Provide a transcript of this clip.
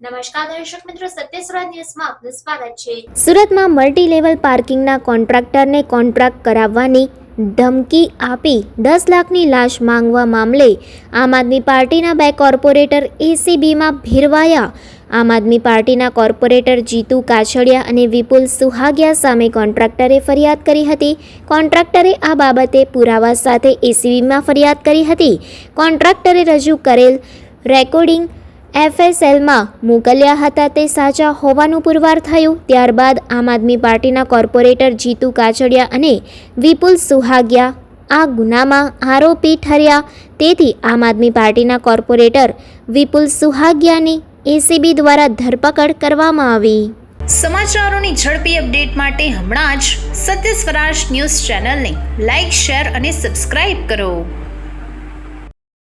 નમસ્કાર દર્શક મિત્રો સત્યસ્વરા ન્યૂઝમાં આપનું સ્વાગત છે. સુરતમાં મલ્ટી લેવલ પાર્કિંગના કોન્ટ્રાક્ટરને કોન્ટ્રાક્ટ કરાવવાની ધમકી આપી દસ લાખની લાશ માંગવા મામલે આમ આદમી પાર્ટીના બે કોર્પોરેટર એસીબીમાં ભીરવાયા. આમ આદમી પાર્ટીના કોર્પોરેટર જીતુ કાછડિયા અને વિપુલ સુહાગિયા સામે કોન્ટ્રાક્ટરે ફરિયાદ કરી હતી. કોન્ટ્રાક્ટરે આ બાબતે પુરાવા સાથે એસીબીમાં ફરિયાદ કરી હતી. કોન્ટ્રાક્ટરે રજૂ કરેલ રેકોર્ડિંગ એફએસએલમાં મોકલ્યા હતા તે સાચા હોવાનું પુરવાર થયું. ત્યારબાદ આમ આદમી પાર્ટીના કોર્પોરેટર જીતુ કાચડિયા અને વિપુલ સુહાગિયા આ ગુનામાં આરોપી ઠર્યા. તેથી આમ આદમી પાર્ટીના કોર્પોરેટર વિપુલ સુહાગિયાની એસીબી દ્વારા ધરપકડ કરવામાં આવી. સમાચારોની ઝડપી અપડેટ માટે હમણાં જ સત્ય સ્વરાજ ન્યૂઝ ચેનલને લાઇક શેર અને સબસ્ક્રાઇબ કરો.